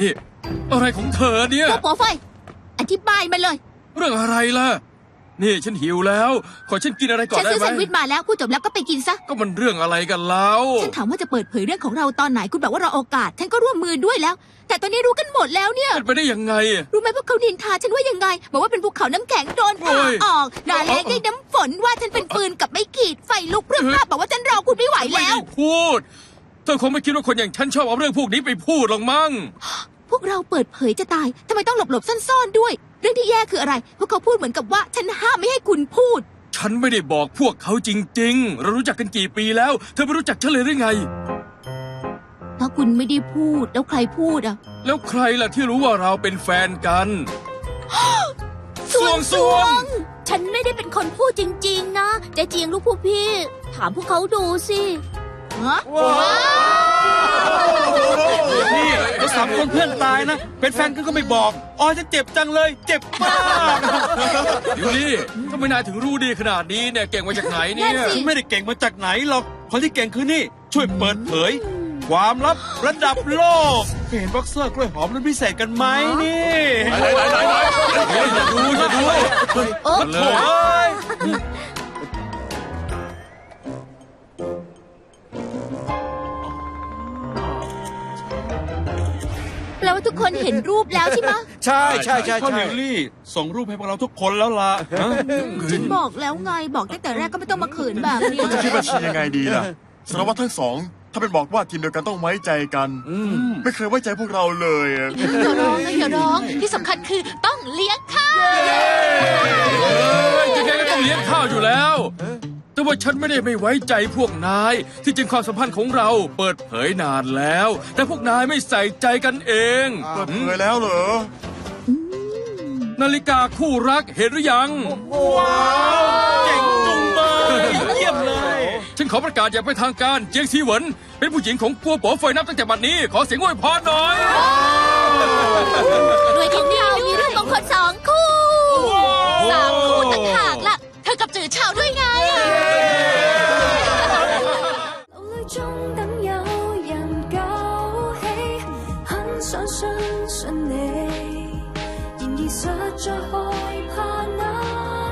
นี่ อะไรของเธอเนี่ยพวกหัวไฟ อธิบายมาเลย เรื่องอะไรล่ะ นี่ฉันหิวแล้ว ขอฉันกินอะไรก่อฉันนได้ซื้อไหมแซนด์วิชมาแล้วพูดจบแล้วก็ไปกินซะ ก็มันเรื่องอะไรกันแล้วฉันถามว่าจะเปิดเผยเรื่องของเราตอนไหนคุณบอกว่าเราโอกาส ฉันก็ร่วมมือด้วยแล้ว แต่ตอนนี้รู้กันหมดแล้วเนี่ย เป็นไปได้ยังไง รู้ไหมพวกเขานินทาฉันว่ายังไง บอกว่าเป็นภูเขาน้ำแข็งโดนผ่าโอ้ยออกนาเล็กได้น้ำฝนว่าฉันเป็นปืนกับไม่ขีดไฟลุกพรึบพรับบอกว่าฉันรอคุณไม่ไหวไม่แล้ว ได้พูด เธอคงไม่คิดว่าคนอย่างฉันชอบเอาเรื่องพวกนี้ไปพูดหรอกมั้ง พวกเราเปิดเผยจะตายทำไมต้องหลบหลบๆซ่อนๆด้วย เรื่องที่แย่คืออะไร พวกเขาพูดเหมือนกับว่าฉันห้ามไม่ให้คุณพูด ฉันไม่ได้บอกพวกเขาจริง ๆ เรารู้จักกันกี่ปีแล้ว เธอไม่รู้จักฉันเลยหรือไง ถ้าคุณไม่ได้พูดแล้วใครพูดอะแล้วใครล่ะที่รู้ว่าเราเป็นแฟนกัน สวงสวง ฉันไม่ได้เป็นคนพูดจริง ๆ นะแต่จริงลูกผู้พี่ ถามพวกเขาดูสิฮะนี่เราสามคนเพื่อนตายนะ เป็นแฟนกันก็ไม่บอก อ๋อจะเจ็บจังเลย เจ็บมากเดี๋ยวนี้ทำไมนายถึงรู้ดีขนาดนี้เนี่ยเก่งมาจากไหนเนี่ยฉันไม่ได้เก่งมาจากไหนหรอก คนที่เก่งคือนี่ ช่วยเปิดเผย ความลับระดับโลก เห็นบ็อกเซอร์กล้วยหอมนั้นพิเศษกันไหมนี่เฮ้ยอย่าดูอย่าดูโอ้เลโถ่ยเอ้ย ว่าทุกคนเห็นรูปแล้วใช่ไหมใช่ใช่ใช่พ่อใช่ ลิลลี่ส่งรูปให้พวกเราทุกคนแล้วล่ะฮะฉันบอกแล้วไงบอกตั้งแต่แรกก็ไม่ต้องมาขืนแบบนี้จะคิดบัญชียังไงดีล่ะสารวัตรทั้งสอง ถ้าเป็นบอกว่าทีมเดียวกันต้องไว้ใจกัน ไม่เคยไว้ใจพวกเราเลยอะอย่าร้องนะอย่าร้องที่สำคัญคือต้องเลี้ยงข้าวเอ้ยยังไงก็ต้องเลี้ยงข้าวอยู่แล้ว แต่ว่าฉันไม่ได้ไม่ไว้ใจพวกนาย ที่จริงความสัมพันธ์ของเราเปิดเผยนานแล้ว แต่พวกนายไม่ใส่ใจกันเองเปิดเผยแล้วเหรอ นาฬิกาคู่รักเห็นหรือยังเก่งจุงเลยเยี่ยมเลย ฉันขอประกาศอย่างเป็นทางการเจียงซีเหวินเป็นผู้หญิงของกัวป๋อเฟยนับตั้งแต่บัดนี้ ขอเสียงอวยพรหน่อยโดยของเรามีรูปมงคลสองคู่สามคู่ต่างหากล่ะ เธอกับจือเฉาด้วย 等有人救起，很想相信你，然而实在可